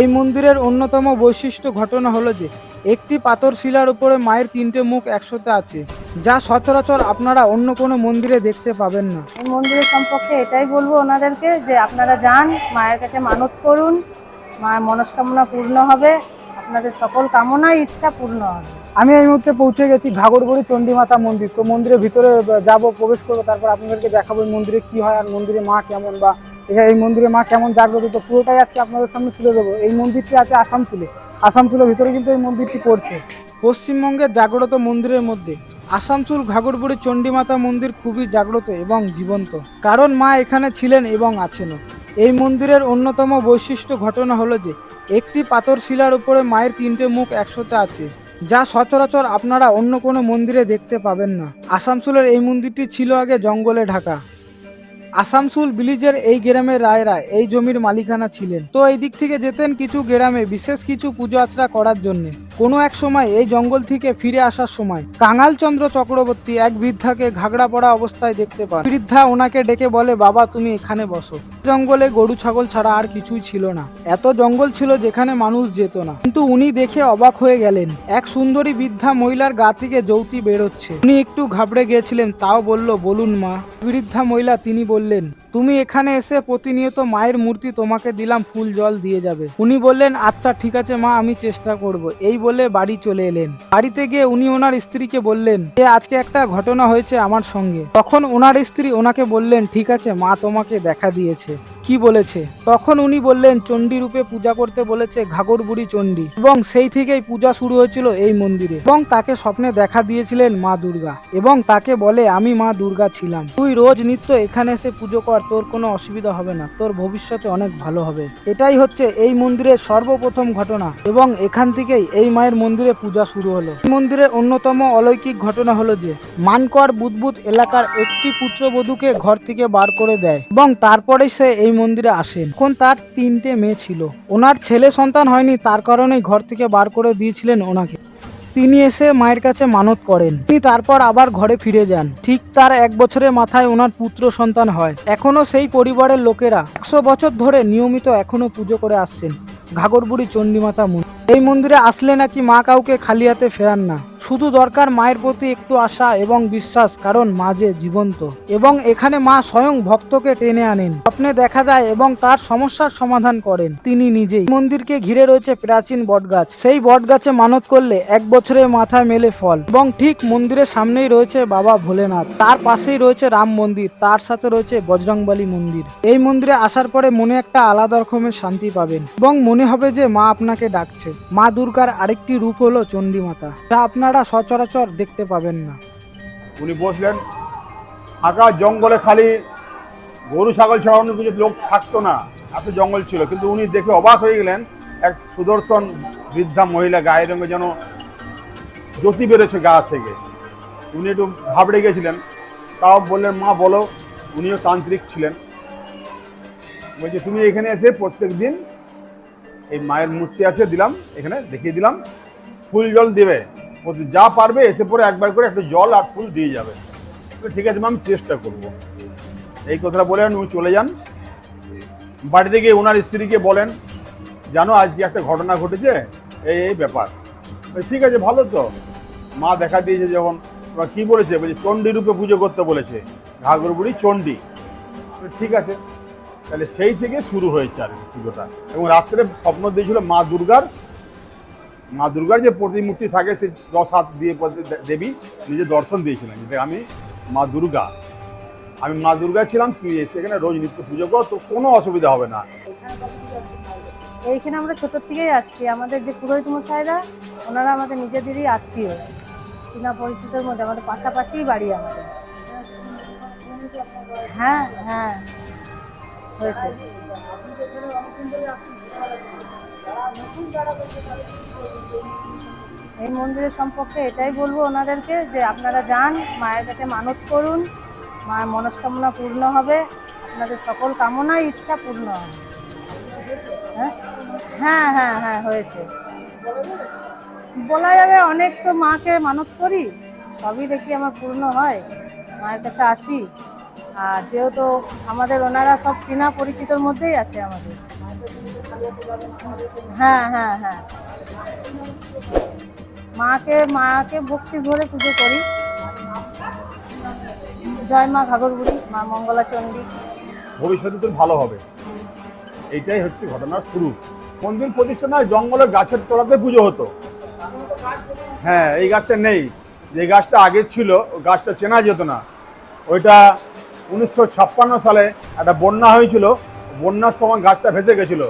এই মন্দিরের অন্যতম বৈশিষ্ট্য ঘটনা হলো যে একটি পাথর শিলার উপরে মায়ের তিনটে মুখ একসাথে আছে যা সচরাচর আপনারা অন্য কোনো মন্দিরে দেখতে পাবেন না। এই মন্দিরের সম্পর্কে এটাই বলব ওনাদেরকে যে আপনারা যান মায়ের কাছে মানত করুন মায়ের মনস্কামনা পূর্ণ হবে আপনাদের সকল কামনা ইচ্ছা পূর্ণ হবে। আমি এই মুহূর্তে পৌঁছে গেছি ঘাগরবুড়ি চণ্ডীমাতা মন্দির। তো মন্দিরের ভিতরে যাব প্রবেশ করব তারপর আপনাদেরকে দেখাবো মন্দিরে কি হয় আর মন্দিরে মা কেমন বা এখানে এই মন্দিরে মা কেমন জাগ্রত? তো পুরোটাই আজকে আপনাদের সামনে তুলে দেবো এই মন্দিরটি আছে আসানসোলে। আসানসোলের ভিতরে কিন্তু এই মন্দিরটি পড়ছে। পশ্চিমবঙ্গের জাগ্রত মন্দিরের মধ্যে আসানসোল ঘাগরবুড়ি চণ্ডীমাতা মন্দির খুবই জাগ্রত এবং জীবন্ত। কারণ মা এখানে ছিলেন এবং আছেনও এই মন্দিরের অন্যতম বৈশিষ্ট্য ঘটনা হলো যে, একটি পাথর শিলার উপরে মায়ের তিনটে মুখ একসাথে আছে, যা সচরাচর আপনারা অন্য কোনো মন্দিরে দেখতে পাবেন না। আসানসোলের এই মন্দিরটি ছিল আগে জঙ্গলে ঢাকা। আসানসোল বিলিজের এই গ্রামের রায়রা এই জমির মালিকানা ছিলেন। তো এই দিক থেকে যেতেন কিছু গ্রামে, বিশেষ কিছু পুজো আচরা করার জন্য। কোনো এক সময় এই জঙ্গল থেকে ফিরে আসার সময় কাঙাল চন্দ্র চক্রবর্তী এক বৃদ্ধাকে ঘাগড়া পড়া অবস্থায় দেখতে পান। বৃদ্ধা ওনাকে ডেকে বলে, বাবা, তুমি এখানে বসো। জঙ্গলে গরু, ছাগল ছাড়া আর কিছুই ছিল না। এত জঙ্গল ছিল যেখানে মানুষ যেত না কিন্তু উনি দেখে অবাক হয়ে গেলেন। এক সুন্দরী বৃদ্ধা মহিলার গা থেকে যৌতি বেরোচ্ছে। উনি একটু ঘাবড়ে গিয়েছিলেন, তাও বলল, বলুন মা বৃদ্ধা মহিলা, তিনি বললেন వెళ్ళాను তুমি এখানে এসে প্রতিনিয়ত মায়ের মূর্তি তোমাকে দিলাম, ফুল জল দিয়ে যাবে। উনি বললেন আচ্ছা ঠিক আছে মা, আমি চেষ্টা করব। এই বলে বাড়ি চলে এলেন। বাড়িতে গিয়ে উনি ওনার স্ত্রীকে বললেন যে আজকে একটা ঘটনা হয়েছে আমার সঙ্গে। তখন ওনার স্ত্রী ওনাকে বললেন, ঠিক আছে, মা তোমাকে দেখা দিয়েছে। কি বলেছে? তখন উনি বললেন, চণ্ডী রূপে পূজা করতে বলেছে ঘাগর বুড়ি চণ্ডী। এবং সেই থেকেই পূজা শুরু হয়েছিল এই মন্দিরে। এবং তাকে স্বপ্নে দেখা দিয়েছিলেন মা দুর্গা। এবং তাকে বলে, আমি মা দুর্গা ছিলাম। তুই রোজ নিত্য এখানে এসে পুজো কর। তোর কোনো অসুবিধা হবে না, তোর ভবিষ্যতে অনেক ভালো হবে। এটাই হচ্ছে এই মন্দিরের সর্বপ্রথম ঘটনা এবং এখান থেকেই এই মায়ের মন্দিরে পূজা শুরু হলো। এই মন্দিরের অন্যতম অলৌকিক ঘটনা হলো যে, মানকর বুদবুদ এলাকার একটি পুত্রবধূকে ঘর থেকে বার করে দেয় এবং তারপরে সে এই মন্দিরে আসেন। এখন তার তিনটে মেয়ে ছিল। ওনার ছেলে সন্তান হয়নি, তার কারণেই ঘর থেকে বার করে দিয়েছিলেন ওনাকে। তিনি এসে মায়ের কাছে মানত করেন। তিনি তারপর আবার ঘরে ফিরে যান। ঠিক তার এক বছরের মাথায় ওনার পুত্র সন্তান হয়। এখনও সেই পরিবারের লোকেরা একশো বছর ধরে নিয়মিত এখনও পুজো করে আসছেন। ঘাগরবুড়ি চণ্ডীমাতা মন্দির। এই মন্দিরে আসলে নাকি মা কাউকে খালি হাতে ফেরান না। শুধু দরকার মায়ের প্রতি একটু আশা এবং বিশ্বাস, কারণ মা যে জীবন্ত। এবং এখানে মা স্বয়ং ভক্তকে টেনে আনেন, স্বপ্নে দেখা দেয় এবং তার সমস্যার সমাধান করেন তিনি নিজেই। মন্দিরকে ঘিরে রয়েছে প্রাচীন বটগাছ। সেই বটগাছে মানত করলে এক বছরের মাথায় মেলে ফল। এবং ঠিক মন্দিরের সামনেই রয়েছে বাবা ভোলেনাথ। তার পাশেই রয়েছে রাম মন্দির, তার সাথে রয়েছে বজরংবলী মন্দির। এই মন্দিরে আসার পরে মনে একটা আলাদা রকমের শান্তি পাবেন এবং মনে হবে যে মা আপনাকে ডাকছে। মা দুর্গার আরেকটি রূপ হলো চণ্ডী মাতা যা আপনারা সচরাচর দেখতে পাবেন না। উনি বসলেন, ফাঁকা জঙ্গলে খালি গরু, ছাগল ছাড়া অন্য কিছু লোক থাকতো না, এত জঙ্গল ছিল। কিন্তু উনি দেখে অবাক হয়ে গেলেন, এক সুদর্শন বৃদ্ধা মহিলা গায়ের রঙে যেন জ্যোতি বেরোচ্ছে গা থেকে। উনি একটু ঘাবড়ে গেছিলেন, তাও বললেন, মা, বলো। উনিও তান্ত্রিক ছিলেন। বলছি, তুমি এখানে এসে প্রত্যেক দিন এই মায়ের মূর্তি আছে, দিলাম, এখানে দেখিয়ে দিলাম। ফুল জল দেবে। যা পারবে এসে পরে একবার করে একটু জল আর ফুল দিয়ে যাবে। ঠিক আছে মা, আমি চেষ্টা করব। এই কথাটা বলেন উনি চলে যান। বাড়িতে গিয়ে ওনার স্ত্রীকে বলেন জানো আজকে একটা ঘটনা ঘটেছে এই এই ব্যাপার। ঠিক আছে ভালো তো। মা দেখা দিয়েছে যখন এবার কি বলেছে? বলছে চণ্ডী রূপে পুজো করতে বলেছে ঘাগরবুড়ি চণ্ডী। ঠিক আছে তাহলে সেই থেকে শুরু হয়েছে আর পুজোটা। এবং রাত্রে স্বপ্ন দিয়েছিল মা দুর্গার মা দুর্গার যে প্রতিমূর্তি থাকে সে দশ হাত দিয়ে দেবী নিজে দর্শন দিয়েছিলেন। যে আমি মা দুর্গা। আমি মা দুর্গা ছিলাম, তুই এসে এখানে রোজ নিত্য পুজো কর, তো কোনো অসুবিধা হবে না। এইখানে আমরা ছোটোর থেকেই আসছি। আমাদের যে পুরোহিত মশাইরা, ওনারা আমাদের নিজেদেরই আত্মীয়। চীনা পরিচিতের মধ্যে, আমাদের পাশাপাশিই বাড়ি আমাদের। হ্যাঁ হ্যাঁ। হয়েছে। এই মন্দিরের সম্পর্কে এটাই বলব ওনাদেরকে যে আপনারা যান, মায়ের কাছে মানত করুন মায়ের মনস্কামনা পূর্ণ হবে, আপনাদের সকল কামনা ইচ্ছা পূর্ণ হবে। হ্যাঁ? হ্যাঁ হ্যাঁ হ্যাঁ হয়েছে। বলা যাবে অনেক তো মাকে মানত করি, সবই দেখি আমার পূর্ণ হয়, মায়ের কাছে আসি। আর যেহেতু আমাদের ওনারা সব চীনা পরিচিতর মধ্যেই আছে আমাদের। হ্যাঁ হ্যাঁ হ্যাঁ। মাকে মাকে ভক্তি ভরে পুজো করি। জয় মা ঘাগরবুড়ি মা মঙ্গলা চণ্ডী। ভবিষ্যতে তো ভালো হবে। এইটাই হচ্ছে ঘটনার শুরু। মন্দির প্রতিষ্ঠা নয়, জঙ্গলের গাছের তলাতে পুজো হতো। হ্যাঁ এই গাছটা নেই। যে গাছটা আগে ছিল গাছটা চেনা যেত না। ওইটা উনিশশো ছাপ্পান্ন সালে একটা বন্যা হয়েছিল। বন্যার সময় গাছটা ভেসে গেছিল।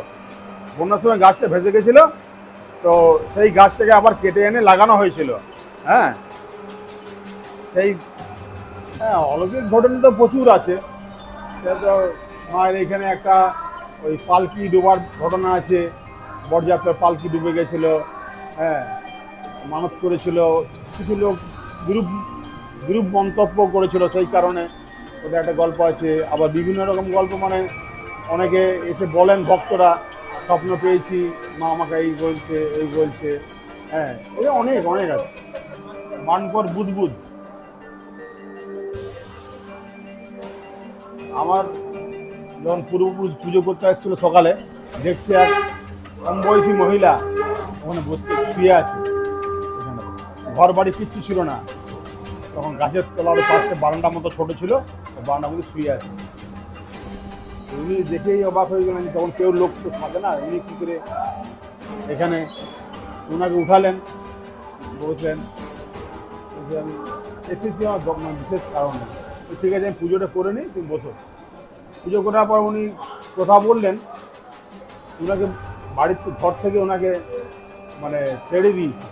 বন্যার সময় গাছটা ভেসে গেছিল, তো সেই গাছটাকে আবার কেটে এনে লাগানো হয়েছিল। হ্যাঁ? সেই হ্যাঁ অলৌকিক ঘটনা তো প্রচুর আছে। মায়ের এখানে একটা ওই পালকি ডোবার ঘটনা আছে। বরযাত্রার পালকি ডুবে গেছিল হ্যাঁ মানত করেছিল। কিছু লোক বিরূপ বিরূপ মন্তব্য করেছিল সেই কারণে। ওটা একটা গল্প আছে। আবার বিভিন্ন রকম গল্প মানে অনেকে এসে বলেন ভক্তরা। স্বপ্ন পেয়েছি, মা আমাকে এই বলছে এই বলছে। হ্যাঁ এটা অনেক অনেক আছে। মানকর বুদবুদ। আমার যখন পূর্বপুরুষ পুজো করতে এসেছিল সকালে, দেখছি এক কম বয়সী মহিলা ওখানে বসে শুয়ে আছে। ঘর বাড়ি কিচ্ছু ছিল না। তখন গাছের তলার পাশে বারান্ডার মতো ছোট ছিল মধ্যে শুয়ে আছে। উনি দেখেই অবাক হয়ে গেলেন, তখন কেউ লোক তো থাকে না, উনি কী করে এখানে ওনাকে উঠালেন বসলেন এসেছি আমার বিশেষ কারণে ঠিক আছে, আমি পুজোটা করে নিই, তুমি বসো। পুজো করার পর উনি কথা বললেন ওনাকে বাড়ির ঘর থেকে ওনাকে মানে ছেড়ে দিয়েছে।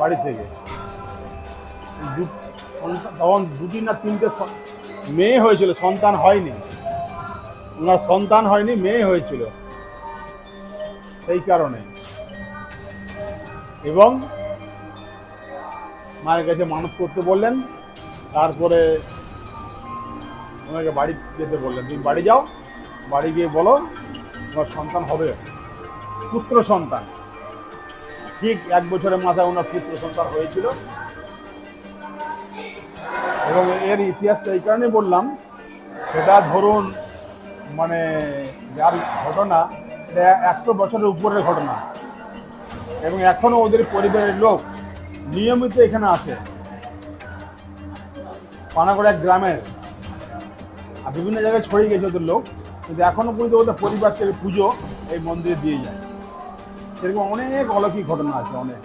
বাড়ি থেকে। তখন দুটি না তিনটে মেয়ে হয়েছিল, সন্তান হয়নি। ওনার সন্তান হয়নি, মেয়ে হয়েছিল। সেই কারণে। এবং মায়ের কাছে মানত করতে বললেন, তারপরে ওনাকে বাড়ি যেতে বললেন। তুমি বাড়ি যাও, বাড়ি গিয়ে বলো, তোমার সন্তান হবে। পুত্র সন্তান। ঠিক এক বছরের মাথায় ওনার পুত্র সন্তান হয়েছিল। এবং এর ইতিহাসটা এই কারণে বললাম, সেটা ধরুন মানে যার ঘটনা, এটা একশো বছরের উপরের ঘটনা। এবং এখনও ওদের পরিবারের লোক নিয়মিত এখানে আসে। পানাগড় গ্রামের। আর বিভিন্ন জায়গায় ছড়িয়ে গেছে ওদের লোক। কিন্তু এখনও পর্যন্ত ওদের পরিবার থেকে পুজো এই মন্দিরে দিয়ে যায়। সেরকম অনেক অলৌকিক ঘটনা আছে, অনেক।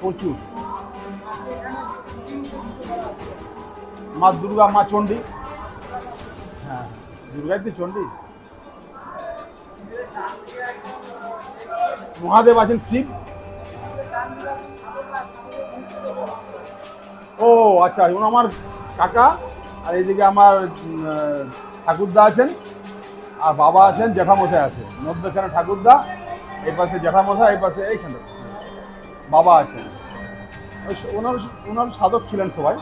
প্রচুর। মা দুর্গা, মা চণ্ডী। তো চণ্ডী মহাদেব আছেন শিব। ও আচ্ছা উনি আমার কাকা আর এইদিকে আমার ঠাকুরদা আছেন। আর বাবা আছেন, জ্যাঠামশাই আছে। মধ্যখানে ঠাকুরদা, এই পাশে জ্যাঠামশাই, এই পাশে এইখানে। বাবা আছেন। ওনার ওনার সাধক ছিলেন সবাই।